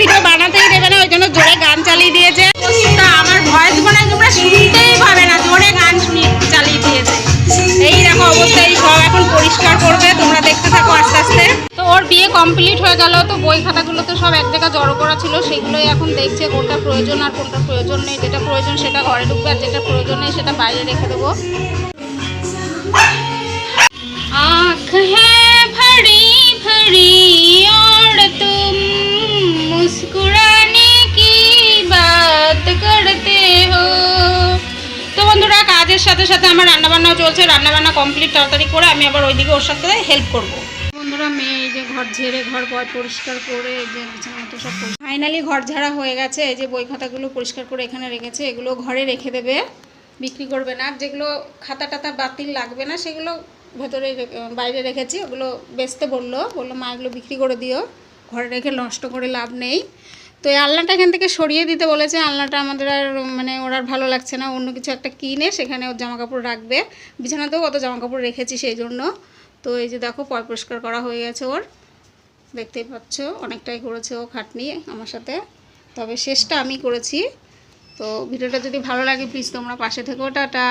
Video বানাতেই দেবে না ওই জন্য জোরে গান চালিয়ে দিয়েছে। আমার ভয়েস মনে তোমরা শুনতেই পাবে না, জোরে গান শুনিয়ে চালিয়ে দিয়েছে। এই দেখো অবস্থায় সব এখন পরিষ্কার করবে, তোমরা দেখতে থাকো আস্তে আস্তে। তো ওর বিয়ে কমপ্লিট হয়ে গেল, তো বই খাতাগুলো তো সব এক জায়গায় জড়ো করা ছিল, সেগুলোই এখন দেখছে কোনটা প্রয়োজন আর কোনটা প্রয়োজন নেই, যেটা প্রয়োজন সেটা ঘরে ঢুকবে, আর যেটা প্রয়োজন নেই সেটা বাইরে রেখে দেবো। করতে তো বন্ধুরা, কাজের সাথে সাথে আমার রান্নাবান্নাও চলছে। রান্নাবান্না কমপ্লিট তাড়াতাড়ি করে আমি আবার ওইদিকে ওর সাথে হেল্প করব। বন্ধুরা, মেয়ে যে ঘর ঝেড়ে ঘর বয় পরিষ্কার করে যে ফাইনালি ঘর ঝাড়া হয়ে গেছে। এই যে বই খাতাগুলো পরিষ্কার করে এখানে রেখেছে, এগুলো ঘরে রেখে দেবে। বিক্রি করবে না। যেগুলো খাতা টাতা বাতিল লাগবে না, সেগুলো ভেতরে বাইরে রেখেছি। ওগুলো বেচতে বলল। বলল, মা, এগুলো বিক্রি করে দিও। ঘরে রেখে নষ্ট করে লাভ নেই। তো এই আলনাটা এখান থেকে সরিয়ে দিতে বলেছে। আলনাটা আমাদের আর মানে ওর আর ভালো লাগছে না। অন্য কিছু একটা কিনে সেখানে ওর জামা কাপড় রাখবে। বিছানাতেও কত জামা কাপড় রেখেছি সেই জন্য। তো এই যে দেখো, পয় পরিষ্কার করা হয়ে গেছে ওর। দেখতেই পাচ্ছ, অনেকটাই করেছে ও খাটনি আমার সাথে। তবে শেষটা আমি করেছি। তো ভিডিওটা যদি ভালো লাগে প্লিজ তোমরা পাশে থেকো। টাটা।